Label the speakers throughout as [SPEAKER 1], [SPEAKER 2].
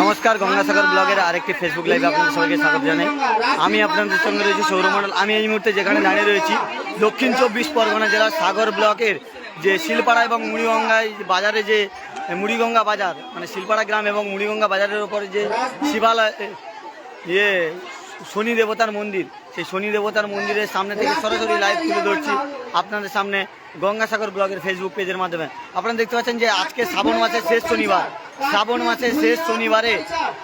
[SPEAKER 1] নমস্কার, গঙ্গাসাগর ব্লগের আরেকটি ফেসবুক লাইভে আপনাদের সবাইকে স্বাগত জানাই। আমি আপনাদের সঙ্গে রয়েছি সৌরমণ্ডল। আমি এই মুহূর্তে যেখানে দাঁড়িয়ে রয়েছি, দক্ষিণ চব্বিশ পরগনা জেলার সাগর ব্লকের যে শিলপাড়া এবং মুড়িগঙ্গায় বাজারে যে, মুড়িগঙ্গা বাজার মানে শিলপাড়া গ্রাম এবং মুড়িগঙ্গা বাজারের ওপরে যে শিবালয় ইয়ে শনি দেবতার মন্দির সেই শনি দেবতার মন্দিরের সামনে থেকে সরাসরি লাইভ তুলে ধরছি। আপনাদের সামনে গঙ্গাসাগর ব্লগের ফেসবুক পেজের মাধ্যমে। আপনারা দেখতে পাচ্ছেন যে আজকে শ্রাবণ মাসের শেষ শনিবার। শ্রাবণ মাসের শেষ শনিবারে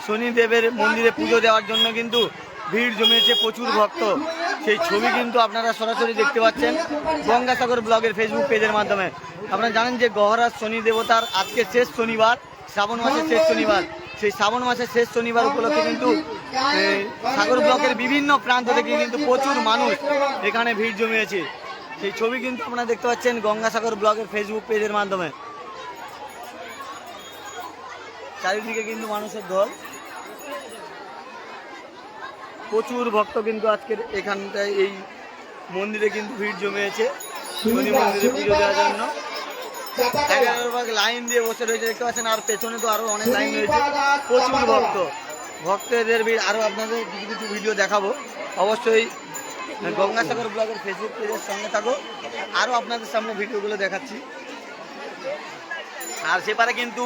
[SPEAKER 1] শনিদেবের মন্দিরে পুজো দেওয়ার জন্য কিন্তু ভিড় জমিয়েছে প্রচুর ভক্ত। সেই ছবি কিন্তু আপনারা সরাসরি দেখতে পাচ্ছেন গঙ্গাসাগর ব্লগের ফেসবুক পেজের মাধ্যমে। আপনারা জানেন যে গহরাজ শনি দেবতার আজকে শেষ শনিবার, শ্রাবণ মাসের শেষ শনিবার। সেই শ্রাবণ মাসের শেষ শনিবার উপলক্ষে কিন্তু সাগর ব্লকের বিভিন্ন প্রান্ত থেকে কিন্তু প্রচুর মানুষ এখানে ভিড় জমিয়েছে। সেই ছবি কিন্তু আপনারা দেখতে পাচ্ছেন গঙ্গাসাগর ব্লগের ফেসবুক পেজের মাধ্যমে। চারিদিকে কিন্তু মানুষের দল। প্রচুর ভক্ত কিন্তু আজকের এখানটায় এই মন্দিরে কিন্তু ভিড় জমিয়েছে। শনি মন্দিরে পুজো দেওয়ার জন্য। এগারো ভাগ লাইন দিয়ে বসে রয়েছে দেখতে পাচ্ছেন আর পেছনে তো আরও অনেক লাইন রয়েছে। প্রচুর ভক্ত। ভক্তদের ভিড়। আরও আপনাদের কিছু কিছু ভিডিও দেখাবো। অবশ্যই গঙ্গাসাগর ব্লগের ফেসবুক পেজের সঙ্গে থাকো। আরও আপনাদের সামনে ভিডিওগুলো দেখাচ্ছি। আর সেপারে কিন্তু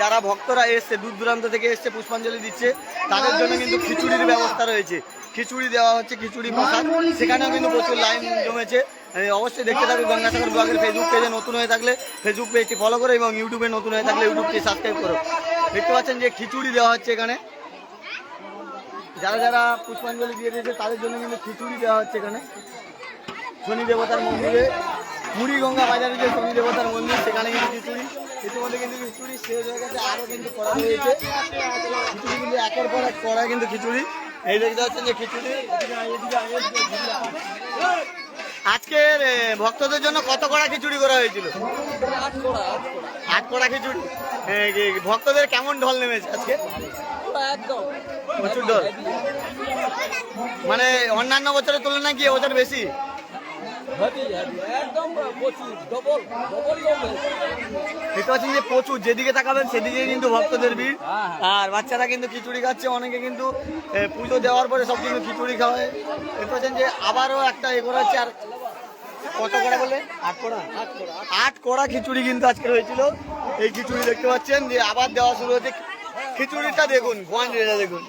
[SPEAKER 1] যারা ভক্তরা এসছে দূর দূরান্ত থেকে এসছে পুষ্পাঞ্জলি দিচ্ছে তাদের জন্য কিন্তু খিচুড়ির ব্যবস্থা রয়েছে। খিচুড়ি দেওয়া হচ্ছে খিচুড়ি প্রসাদ। সেখানেও কিন্তু প্রচুর লাইন জমেছে। অবশ্যই দেখতে থাকবে গঙ্গাসাগর ব্লগের ফেসবুক পেজে নতুন হয়ে থাকলে ফেসবুক পেজটি ফলো করো এবং ইউটিউবে নতুন হয়ে থাকলে ইউটিউবটি সাবস্ক্রাইব করো। দেখতে পাচ্ছেন যে খিচুড়ি দেওয়া হচ্ছে এখানে। যারা যারা পুষ্পাঞ্জলি দিয়ে দিয়েছে, তাদের জন্য কিন্তু খিচুড়ি দেওয়া হচ্ছে এখানে। শনি দেবতার মন্দিরে মুড়িগঙ্গা বাজারে যে শনি দেবতার মন্দির, সেখানে কিন্তু খিচুড়ি। ইতিমধ্যে কিন্তু খিচুড়ি শেষ হয়ে গেছে, আরও কিন্তু করা রয়েছে খিচুড়ি কিন্তু একের পর এক করা কিন্তু খিচুড়ি। এই দেখতে পাচ্ছেন যে খিচুড়ি। আজকের ভক্তদের জন্য কত কড়া খিচুড়ি করা হয়েছিল? আট কড়া খিচুড়ি। ভক্তদের কেমন ঢল নেমেছে আজকে? প্রচুর ঢল। মানে অন্যান্য বছরের তুলনায় কি এবছর বেশি? দেখতে পাচ্ছেন যে প্রচুর, যেদিকে তাকাবেন সেদিকে কিন্তু ভক্তদের ভিড়। আর বাচ্চারা কিন্তু খিচুড়ি খাচ্ছে, অনেকে কিন্তু পুজো দেওয়ার পরে সব কিন্তু খিচুড়ি খাওয়ায়। দেখতে পাচ্ছেন যে আবারও একটা এ করা হচ্ছে আর কত কড়া বলে? আট কড়া। আট কড়া খিচুড়ি কিন্তু আজকে হয়েছিল। এই খিচুড়ি দেখতে পাচ্ছেন যে আবার দেওয়া শুরু হচ্ছে খিচুড়িটা দেখুন কোয়ান্টিটিটা দেখুন।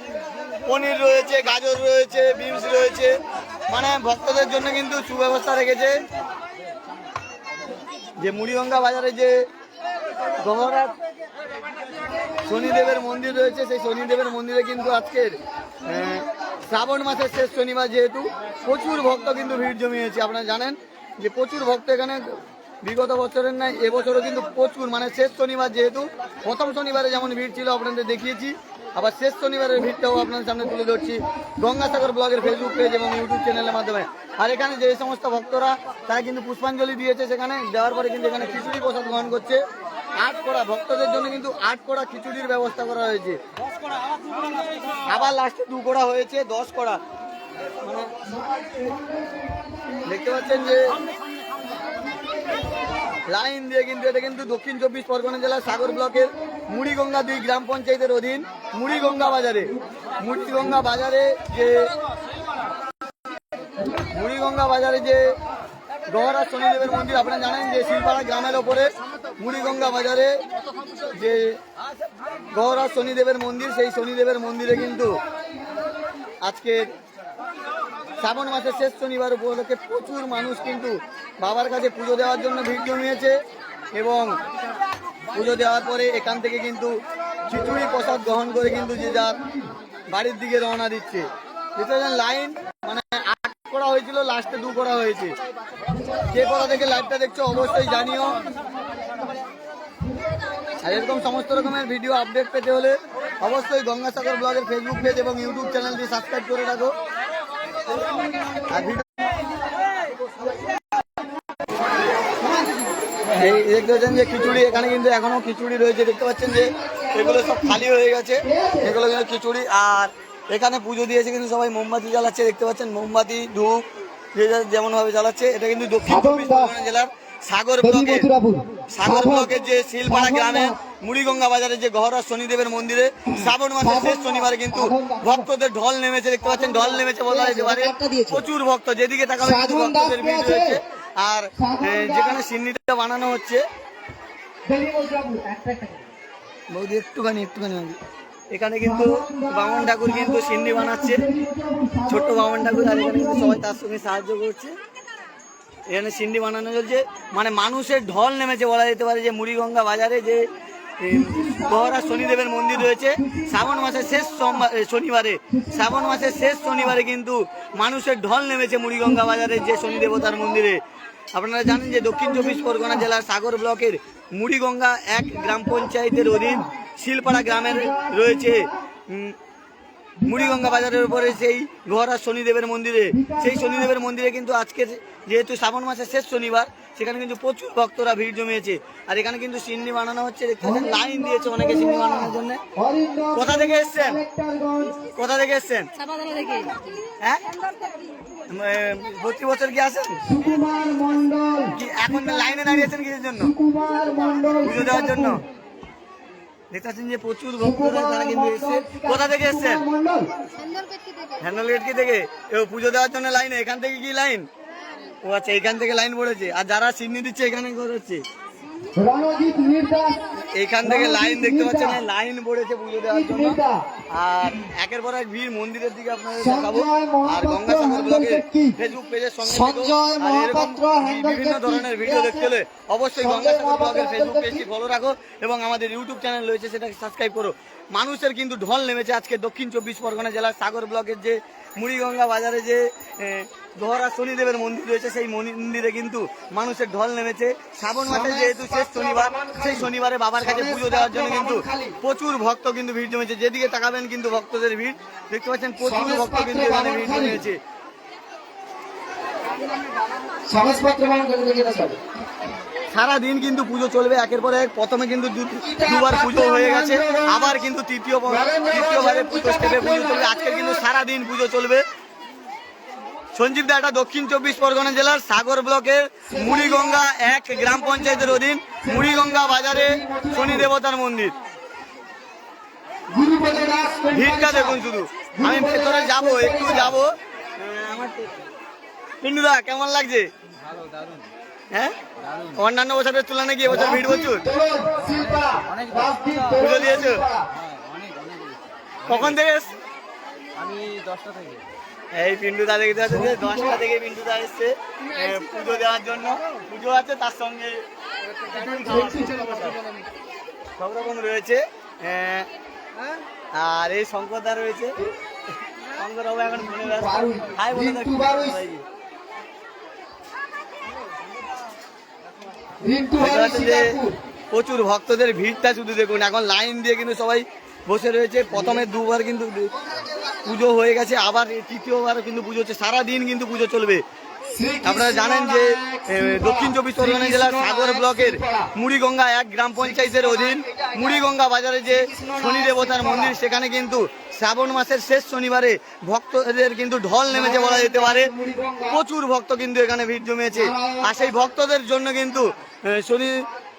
[SPEAKER 1] পনির রয়েছে, গাজর রয়েছে, বিনস রয়েছে। মানে ভক্তদের জন্য কিন্তু সুব্যবস্থা রেখেছে। যে মুড়িগঙ্গা বাজারে যে গহরা শনিদেবের মন্দির রয়েছে, সেই শনিদেবের মন্দিরে কিন্তু আজকের শ্রাবণ মাসের শেষ শনিবার যেহেতু, প্রচুর ভক্ত কিন্তু ভিড় জমিয়েছে, আপনারা জানেন যে প্রচুর ভক্ত এখানে বিগত বছরের নাই এবছরও কিন্তু প্রচুর মানে শেষ শনিবার যেহেতু, প্রথম শনিবারে যেমন ভিড় ছিল, আপনাদের দেখিয়েছি। আবার শেষ শনিবারের ভিড়টাও আপনাদের সামনে তুলে ধরছি গঙ্গাসাগর ব্লগের ফেসবুক পেজ এবং ইউটিউব চ্যানেলের মাধ্যমে। আর এখানে যে সমস্ত ভক্তরা, তারা কিন্তু পুষ্পাঞ্জলি দিয়েছে সেখানে। দেওয়ার পরে কিন্তু এখানে খিচুড়ি প্রসাদ গ্রহণ করছে। আট করা ভক্তদের জন্য কিন্তু আট করা খিচুড়ির ব্যবস্থা করা হয়েছে। আবার লাস্টে দু কড়া হয়েছে, দশ কড়া। মানে দেখতে পাচ্ছেন যে লাইন দিয়ে কিন্তু এটা কিন্তু দক্ষিণ চব্বিশ পরগনা জেলার সাগর ব্লকের মুড়িগঙ্গা দুই গ্রাম পঞ্চায়েতের অধীন মুড়িগঙ্গা বাজারে। মুড়িগঙ্গা বাজারে যে মুড়িগঙ্গা বাজারে যে গহরা শনিদেবের মন্দির, আপনারা জানেন যে শিলপাড়া গ্রামের ওপরে মুড়িগঙ্গা বাজারে যে গহরা শনিদেবের মন্দির, সেই শনিদেবের মন্দিরে কিন্তু আজকে শ্রাবণ মাসের শেষ শনিবার উপলক্ষে প্রচুর মানুষ কিন্তু বাবার কাছে পুজো দেওয়ার জন্য ভিড় জমিয়েছে এবং পুজো দেওয়ার পরে এখান থেকে কিন্তু খিচুড়ি প্রসাদ গ্রহণ করে কিন্তু যে যার বাড়ির দিকে রওনা দিচ্ছে। পারছেন লাইন মানে আট করা হয়েছিল, লাস্টে দু করা হয়েছে। কে কোথা থেকে লাইভটা দেখছ অবশ্যই জানিও। আর এরকম সমস্ত রকমের ভিডিও আপডেট পেতে হলে অবশ্যই গঙ্গাসাগর ব্লগের ফেসবুক পেজ এবং ইউটিউব চ্যানেলটি সাবস্ক্রাইব করে রাখো। এই দেখতে পাচ্ছেন যে খিচুড়ি এখানে কিন্তু এখনও খিচুড়ি রয়েছে। দেখতে পাচ্ছেন যে এগুলো সব খালি হয়ে গেছে। এগুলো কিন্তু খিচুড়ি। আর এখানে পুজো দিয়েছে কিন্তু সবাই মোমবাতি জ্বালাচ্ছে। দেখতে পাচ্ছেন মোমবাতি, ধূপ যেমন ভাবে জ্বালাচ্ছে। এটা কিন্তু দক্ষিণ চব্বিশ পরগনা জেলার সাগর
[SPEAKER 2] মথুরাপুর।
[SPEAKER 1] সাগর ব্লকের যে শিলপাড়া গ্রামে মুড়িগঙ্গা বাজারে যে গহরা শনিদেবের মন্দিরে শ্রাবণ মাসের শেষ শনিবারে কিন্তু ভক্তদের ঢল নেমেছে দেখতে পাচ্ছেন ঢল নেমেছে বলা যেতে পারে। প্রচুর ভক্ত যেদিকে তাকাবে ভক্তদের ভিড় রয়েছে। আর। যেখানে সিন্নিটা বানানো হচ্ছে। বৌদি একটুখানি একটুখানি। এখানে কিন্তু বামন ঠাকুর কিন্তু সিন্নি বানাচ্ছে। ছোট্ট বামন ঠাকুর আর এখানে কিন্তু সবাই তার সঙ্গে সাহায্য করছে। এখানে সিন্ডি বানানো চলছে। মানে মানুষের ঢল নেমেছে বলা যেতে পারে যে মুড়িগঙ্গা বাজারে যে গহরা শনিদেবের মন্দির রয়েছে। শ্রাবণ মাসের শেষ সোমবার শনিবারে। শ্রাবণ মাসের শেষ শনিবারে কিন্তু মানুষের ঢল নেমেছে মুড়িগঙ্গা বাজারের যে শনি দেবতার মন্দিরে। আপনারা জানেন যে দক্ষিণ চব্বিশ পরগনা জেলার সাগর ব্লকের মুড়িগঙ্গা এক গ্রাম পঞ্চায়েতের অধীন শিলপাড়া গ্রামের রয়েছে। মুড়িগঙ্গা বাজারের উপরে সেই ঘোড়া শনিদেবের মন্দিরে। সেই শনিদেবের মন্দিরে কিন্তু আজকে যেহেতু শ্রাবণ মাসের শেষ শনিবার সেখানে কিন্তু প্রচুর ভক্তরা ভিড় জমিয়েছে। আর এখানে কিন্তু সিন্নি বানানো হচ্ছে দেখতে লাইন দিয়েছে অনেকে সিন্নি বানানোর জন্য। কোথা থেকে এসছেন? কোথা থেকে এসছেন? হ্যাঁ? প্রতি বছর কি আসেন? এখন লাইনে দাঁড়িয়েছেন কিসের জন্য? পুজো দেওয়ার জন্য? দেখতে পাচ্ছেন যে প্রচুর ভক্তরা তারা কিন্তু এসছে। কোথা থেকে এসছেন?
[SPEAKER 2] মন্ডল
[SPEAKER 1] হ্যান্ডেল গেট কি থেকে? এ পুজো দেওয়ার জন্য লাইনে। এখান থেকে কি লাইন? ও আচ্ছা এখান থেকে লাইন পড়েছে। আর যারা সিডনি দিচ্ছে এখানে হচ্ছে।
[SPEAKER 2] রণজিৎ মির্দাস
[SPEAKER 1] এখান থেকে লাইন দেখতে পাচ্ছেন লাইন পড়েছে পুজো দেওয়ার জন্য। আর একের পর এক ভিড় মন্দিরের দিকে আপনাদের দেখাবো। আর গঙ্গাসাগর ব্লগের ফেসবুক পেজের সঙ্গে
[SPEAKER 2] সঞ্জয় মহাপাত্র
[SPEAKER 1] বিভিন্ন ধরনের ভিডিও দেখতে হলে অবশ্যই গঙ্গাসাগর ব্লগের ফেসবুক পেজটি ফলো রাখো এবং আমাদের ইউটিউব চ্যানেল রয়েছে সেটাকে সাবস্ক্রাইব করো। মানুষের কিন্তু ঢল নেমেছে আজকে দক্ষিণ চব্বিশ পরগনা জেলার সাগর ব্লকের যে মুড়িগঙ্গা বাজারে যে দোহরা শনিদেবের মন্দির রয়েছে সেই মন্দিরে কিন্তু মানুষের ঢল নেমেছে। শ্রাবণ মাসে যেহেতু শেষ শনিবার সেই শনিবারে বাবার কাছে পুজো দেওয়ার জন্য কিন্তু প্রচুর ভক্ত কিন্তু ভিড় জমেছে। যেদিকে তাকাবেন কিন্তু ভক্তদের ভিড়। দেখতে পাচ্ছেন প্রচুর ভক্ত কিন্তু এখানে ভিড় জমিয়েছে
[SPEAKER 2] সমাজপত্র বান করে দেখে না সব
[SPEAKER 1] সারা দিন কিন্তু পুজো চলবে একের পর এক। প্রথমে কিন্তু দুবার পুজো হয়ে গেছে। আবার কিন্তু তৃতীয় তৃতীয়বারে পুজো স্টেপে পুজো চলবে। আজকে কিন্তু সারা দিন পুজো চলবে। সঞ্জীব দা এটা দক্ষিণ চব্বিশ পরগনা জেলার সাগর ব্লকের মুড়িগঙ্গা এক গ্রাম পঞ্চায়েতের অধীন মুড়িগঙ্গা বাজারে শনি দেবতার মন্দির। ভিড়টা দেখুন শুধু। আমি ভেতরে যাব, একটু যাব। পিন্টুদা, কেমন লাগছে? হ্যাঁ? অন্যান্য বছরের তুলনায় কি এবছর ভিড় প্রচুর? পুজো দিয়েছ? কখন থেকে
[SPEAKER 3] আমি দশটা থেকে।
[SPEAKER 1] এই পিন্টু দা দেখতে পাচ্ছেন যে দশটা থেকে পিন্টু দা এসছে পুজো দেওয়ার জন্য। পুজো আছে তার সঙ্গে সব রকম রয়েছে আর এই শঙ্কর দা রয়েছে। শঙ্কর বাবু এখন মনে হাই বলে যে প্রচুর ভক্তদের ভিড়টা শুধু দেখুন এখন লাইন দিয়ে কিন্তু সবাই বসে রয়েছে। প্রথমে দুবার কিন্তু পুজো হয়ে গেছে, আবার তৃতীয়বার কিন্তু পুজো হচ্ছে, সারাদিন কিন্তু পুজো চলবে। আপনারা জানেন যে দক্ষিণ চব্বিশ পরগনা জেলার সাগর ব্লকের মুড়িগঙ্গা এক গ্রাম পঞ্চায়েতের অধীন মুড়িগঙ্গা বাজারে যে শনি দেবতার মন্দির, সেখানে কিন্তু শ্রাবণ মাসের শেষ শনিবারে ভক্তদের কিন্তু ঢল নেমেছে বলা যেতে পারে। প্রচুর ভক্ত কিন্তু এখানে ভিড় জমিয়েছে। আর সেই ভক্তদের জন্য কিন্তু শনি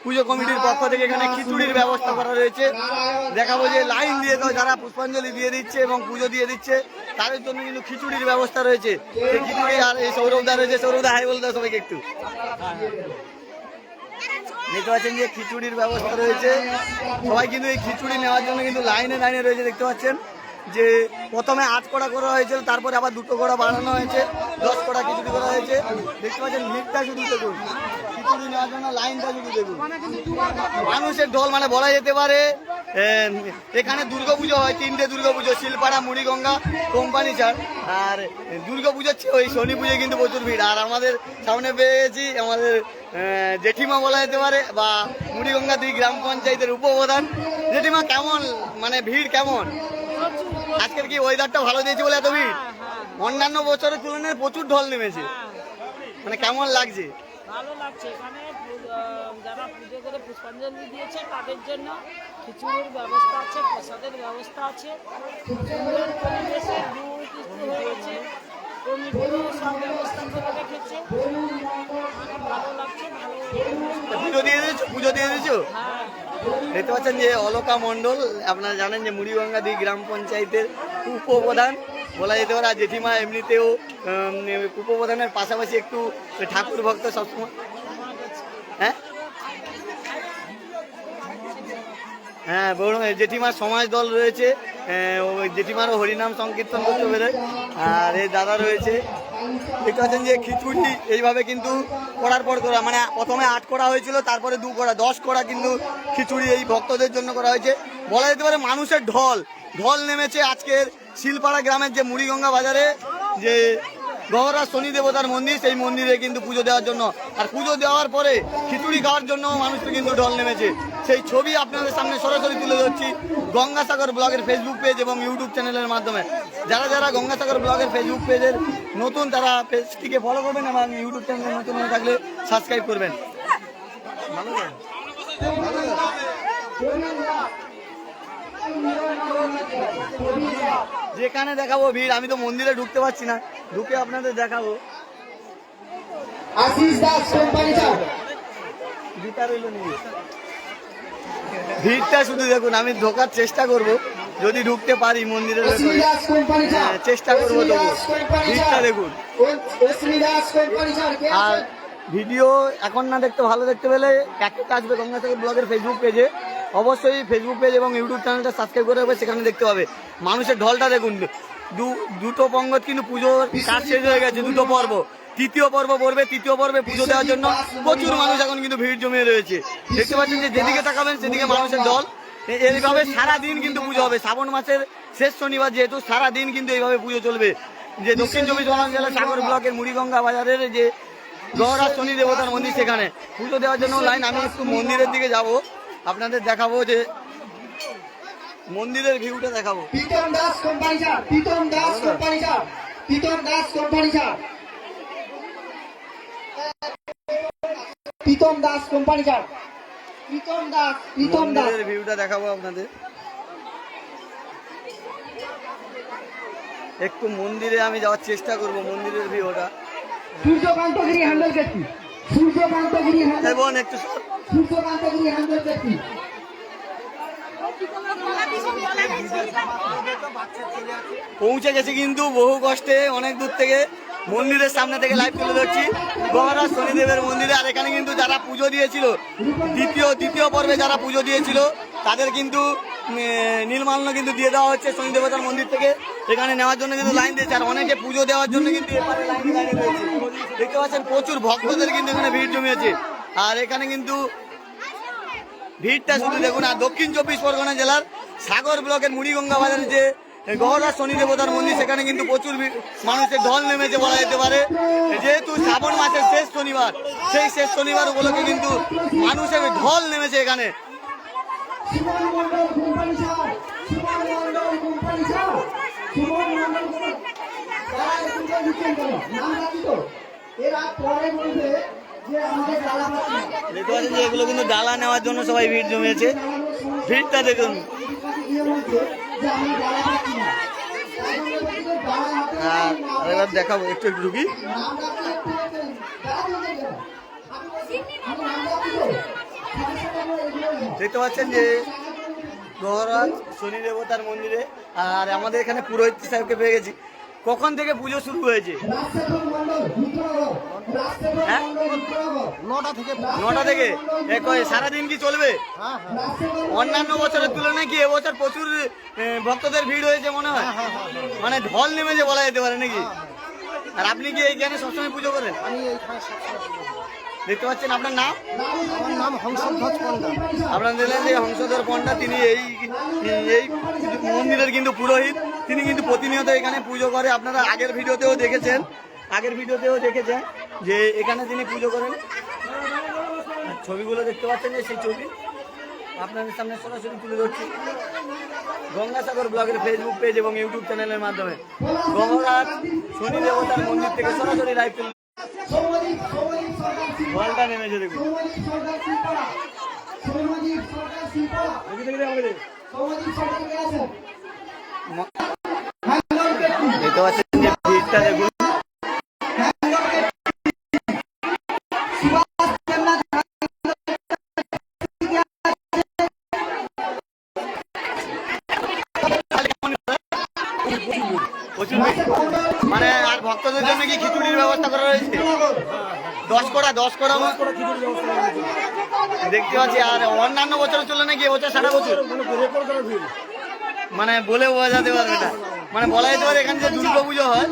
[SPEAKER 1] পুজো কমিটির পক্ষ থেকে এখানে খিচুড়ির ব্যবস্থা করা রয়েছে। দেখাবো যে লাইন দিয়ে তো যারা পুষ্পাঞ্জলি দিয়ে দিচ্ছে এবং পুজো দিয়ে দিচ্ছে, তাদের জন্য কিন্তু খিচুড়ির ব্যবস্থা রয়েছে। সেই খিচুড়ি আর এই সৌরভদা রয়েছে। সৌরভদা, হাই বলতে সবাইকে একটু। দেখতে পাচ্ছেন যে খিচুড়ির ব্যবস্থা রয়েছে। সবাই কিন্তু এই খিচুড়ি নেওয়ার জন্য কিন্তু লাইনে লাইনে রয়েছে, দেখতে পাচ্ছেন। যে প্রথমে আট কড়া করা হয়েছিল, তারপরে আবার দুটো কড়া বাড়ানো হয়েছে, দশ কড়া খিচুড়ি করা হয়েছে। দেখতে পাচ্ছেন ভিড়টা শুধু দেখুন, খিচুড়ি নেওয়ার জন্য লাইনটা শুধু দেখুন। মানুষের ঢোল মানে বলা যেতে পারে এখানে দুর্গাপুজো হয়, তিনটে দুর্গাপুজো, শিলপাড়া, মুড়িগঙ্গা, কোম্পানি ছাড়। আর দুর্গাপুজোর চেয়ে ওই শনি পুজোয় কিন্তু প্রচুর ভিড়। আর আমাদের সামনে পেয়েছি আমাদের জেঠিমা বলা যেতে পারে, বা মুড়িগঙ্গা দুই গ্রাম পঞ্চায়েতের উপপ্রধান। জেঠিমা, কেমন? মানে ভিড় কেমন? আজকের কি ওয়েদারটা ভালো দিয়েছে বলে এত ভিড়? অন্যান্য বছরের তুলনায় প্রচুর ঢল নেমেছে। মানে কেমন লাগছে?
[SPEAKER 4] ভালো লাগছে। এখানে যারা পুজো করে পুষ্পাঞ্জলি দিয়েছে তাদের জন্য খিচুড়ির ব্যবস্থা আছে প্রসাদের ব্যবস্থা আছে। সুন্দর পরিবেশে দূর কিছু হয়েছে কমিটিও সব ব্যবস্থা করে রেখেছে। ভালো লাগছে ভালো
[SPEAKER 1] পুজো দিয়ে দিয়েছ? পুজো দিয়ে দিয়েছ?
[SPEAKER 4] হ্যাঁ।
[SPEAKER 1] দেখতে পাচ্ছেন যে অলকা মণ্ডল, আপনারা জানেন যে মুড়িগঙ্গা দুই গ্রাম পঞ্চায়েতের উপপ্রধান। বলা যেতে পারে, আর জেঠিমা এমনিতেও উপপ্রধানের পাশাপাশি একটু ঠাকুর ভক্ত সবসময়। হ্যাঁ? হ্যাঁ জেঠিমার সমাজ দল রয়েছে। জেঠিমারও হরিনাম সংকীর্তন করতে বেরোয়। আর এই দাদা রয়েছে। দেখতে পাচ্ছেন যে খিচুড়ি এইভাবে কিন্তু করার পর করা মানে প্রথমে আট করা হয়েছিল, তারপরে দু করা দশ করা কিন্তু খিচুড়ি এই ভক্তদের জন্য করা হয়েছে। বলা যেতে পারে মানুষের ঢল। ঢল নেমেছে আজকের শিলপাড়া গ্রামের যে মুড়িগঙ্গা বাজারে, যে গহরা শনি দেবতার মন্দির, সেই মন্দিরে কিন্তু পুজো দেওয়ার জন্য। আর পুজো দেওয়ার পরে খিচুড়ি খাওয়ার জন্য মানুষকে কিন্তু ঢল নেমেছে। সেই ছবি আপনাদের সামনে সরাসরি তুলে ধরছি গঙ্গাসাগর ব্লগের ফেসবুক পেজ এবং ইউটিউব চ্যানেলের মাধ্যমে। যারা যারা গঙ্গাসাগর ব্লগের ফেসবুক পেজের নতুন, তারা পেজটিকে ফলো করবেন এবং ইউটিউব চ্যানেলে নতুন হয়ে থাকলে সাবস্ক্রাইব করবেন? যেখানে দেখাবো ভিড় আমি তো মন্দিরে ঢুকতে পারছি না। ঢুকে আপনাদের দেখাবো।
[SPEAKER 2] আশিস দাস কোম্পানি চাও
[SPEAKER 1] রইল নিয়ে ভিড়টা শুধু দেখুন আমি ঢোকার চেষ্টা করব। যদি ঢুকতে পারি মন্দিরের হ্যাঁ, চেষ্টা করব তবু। ভিড়টা দেখুন। আর ভিডিও এখন না দেখতে ভালো দেখতে পেলে একটা আসবে গঙ্গাসাগর ব্লগের ফেসবুক পেজে অবশ্যই ফেসবুক পেজ এবং ইউটিউব চ্যানেলটা সাবস্ক্রাইব করে রাখবে, সেখানে দেখতে পাবে। মানুষের ঢলটা দেখুন। দু, দুটো পঙ্গত কিন্তু পুজোর কাজ শেষ হয়ে গেছে, দুটো পর্ব। তৃতীয় পর্ব পড়বে, তৃতীয় পর্বে পুজো দেওয়ার জন্য প্রচুর মানুষ এখন কিন্তু ভিড় জমিয়ে রয়েছে। দেখতে পাচ্ছেন যে যেদিকে তাকাবেন, সেদিকে মানুষের দল। এইভাবে সারাদিন কিন্তু পুজো হবে। শ্রাবণ মাসের শেষ শনিবার যেহেতু সারাদিন কিন্তু এইভাবে পুজো চলবে। যে দক্ষিণ চব্বিশ পরগনা জেলার সাগর ব্লকের মুড়িগঙ্গা বাজারের যে গহরা শনি দেবতার মন্দির সেখানে। পুজো দেওয়ার জন্য লাইন আমি একটু মন্দিরের দিকে যাব। আপনাদের দেখাবো যে মন্দিরের ভিউটা দেখাবো।
[SPEAKER 2] প্রীতম দাস কোম্পানি চাও প্রীতম দাস কোম্পানি চাও প্রীতম দাস কোম্পানি চাও প্রীতম দাস কোম্পানি চাও প্রীতম দাস প্রীতম দাস।
[SPEAKER 1] মন্দিরের ভিউটা দেখাবো আপনাদের। একটু মন্দিরে আমি যাওয়ার চেষ্টা করব মন্দিরের ভিউটা।
[SPEAKER 2] সূর্যকান্তগিরি হ্যান্ডেল কেটকি সূর্যকান্তগিরি সূর্যকান্তগিরি
[SPEAKER 1] পৌঁছে গেছি কিন্তু বহু কষ্টে অনেক দূর থেকে। মন্দিরের সামনে থেকে লাইভ তুলে ধরছি। গহরা শনিদেবের মন্দিরে। আর এখানে কিন্তু যারা পুজো দিয়েছিল দ্বিতীয় দ্বিতীয় পর্বে যারা পুজো দিয়েছিল তাদের কিন্তু নীলমাল্য কিন্তু দিয়ে দেওয়া হচ্ছে শনি দেবতার মন্দির থেকে। এখানে নেওয়ার জন্য কিন্তু লাইন দিয়েছে। আর অনেকে পুজো দেওয়ার জন্য কিন্তু এপারে লাইনে দাঁড়িয়ে রয়েছে দেখতে পাচ্ছেন প্রচুর ভক্তদের কিন্তু এখানে ভিড় জমিয়েছে। আর এখানে কিন্তু ভিড়টা শুধু দেখুন, আর দক্ষিণ চব্বিশ পরগনা জেলার সাগর ব্লকের মুড়িগঙ্গা বাজারে যে গহরা শনি দেবতার মন্দির, সেখানে কিন্তু প্রচুর মানুষের ঢল নেমেছে বলা যেতে পারে। যেহেতু শ্রাবণ মাসের শেষ শনিবার, সেই শেষ শনিবার উপলক্ষে কিন্তু মানুষের ঢল নেমেছে এখানে।
[SPEAKER 2] কোম্পানি জ্বালা
[SPEAKER 1] দেখতে পাচ্ছেন যে এগুলো কিন্তু ডালা নেওয়ার জন্য সবাই ভিড় জমিয়েছে। ভিড়টা দেখুন। আর আরেকবার দেখাবো, একটু একটু ঢুকি। দেখতে পাচ্ছেন যে গহরাজ শনি দেবতার মন্দিরে, আর আমাদের এখানে পুরোহিত সাহেবকে পেয়ে গেছি। কখন থেকে পুজো শুরু হয়েছে? হ্যাঁ?
[SPEAKER 3] নটা থেকে।
[SPEAKER 1] নটা থেকে? এ সারাদিন কি চলবে?
[SPEAKER 3] হ্যাঁ হ্যাঁ।
[SPEAKER 1] অন্যান্য বছরের তুলনায় কি এবছর প্রচুর ভক্তদের ভিড় হয়েছে মনে হয়? মানে ঢল নেমেছে বলা যেতে পারে নাকি? আর আপনি কি এইখানে সবসময় পুজো করেন?
[SPEAKER 3] আমি এইখানে।
[SPEAKER 1] দেখতে পাচ্ছেন আপনার নাম?
[SPEAKER 3] আমার নাম হংসধ্বজ পণ্ডা।
[SPEAKER 1] আপনারা দেখলেন যে হংসধর পণ্ডা তিনি এই এই মন্দিরের কিন্তু পুরোহিত। তিনি কিন্তু প্রতিনিয়ত এখানে পুজো করে। আপনারা আগের ভিডিওতেও দেখেছেন আগের ভিডিওতেও দেখেছেন যে এখানে তিনি পুজো করেন ছবিগুলো দেখতে পাচ্ছেন যে সেই ছবি। আপনাদের সামনে সরাসরি তুলে ধরছি। গঙ্গাসাগর ব্লগের ফেসবুক পেজ এবং ইউটিউব চ্যানেলের মাধ্যমে। গঙ্গারাজ শনি দেবতার মন্দির থেকে সরাসরি লাইভ তুলে ঘণ্টা নেমেছে দেখুন।
[SPEAKER 2] শিল্পা।
[SPEAKER 1] মানে আর ভক্তদের জন্য কি খিচুড়ির ব্যবস্থা করা রয়েছে? দশ কড়া দশ কড়া দেখতে পাচ্ছি, আর অন্যান্য বছর চলে নাকি এবছর সারা বছর? মানে বলে বোঝাতে পারবে না। মানে বলা যেতে পারে এখানে যে দুর্গা পুজো হয়।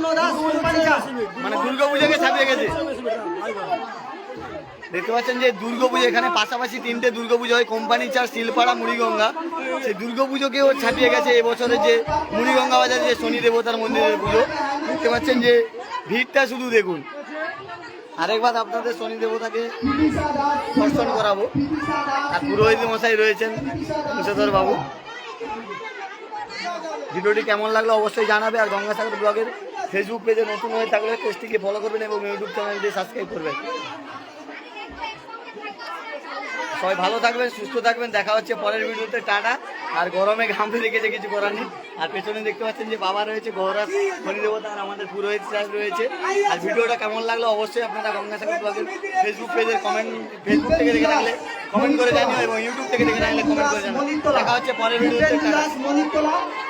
[SPEAKER 1] মানে দুর্গা পুজোকে ছাপিয়ে গেছে। দেখতে পাচ্ছেন যে দুর্গা পুজো, এখানে পাশাপাশি তিনটে দুর্গা পুজো হয়। কোম্পানি চার, শিলপাড়া, মুড়িগঙ্গা। সেই দুর্গা পুজোকেও ছাপিয়ে গেছে এবছরে যে মুড়িগঙ্গা বাজারে যে শনি দেবতার মন্দিরের পুজো। দেখতে পাচ্ছেন যে ভিড়টা শুধু দেখুন। আরেকবার আপনাদের শনি দেবতাকে দর্শন করাবো। আর পুরোহিত মশাই রয়েছেন মুশাধর বাবু। ভিডিওটি কেমন লাগল অবশ্যই জানাবে আর গঙ্গাসাগর ব্লগের ফেসবুক পেজে নতুন হয়ে থাকলে পেজটিকে ফলো করবেন এবং ইউটিউব চ্যানেলটি সাবস্ক্রাইব করবেন। সবাই ভালো থাকবেন, সুস্থ থাকবেন। দেখা হচ্ছে পরের ভিডিওতে। টাটা। আর গরমে ঘামতে রেখেছে কিছু করার নেই। আর পেছনে দেখতে পাচ্ছেন যে বাবা রয়েছে গৌরাজ দেবতা আর আমাদের পুরোহিত সাহেব রয়েছে। আর ভিডিওটা কেমন লাগল অবশ্যই আপনারা গঙ্গাসাগর ব্লগের ফেসবুক পেজের কমেন্ট ফেসবুক থেকে দেখে থাকলে কমেন্ট করে জানিও এবং ইউটিউব থেকে দেখে থাকলে কমেন্ট করে জানিও। দেখা হচ্ছে পরের ভিডিওতে।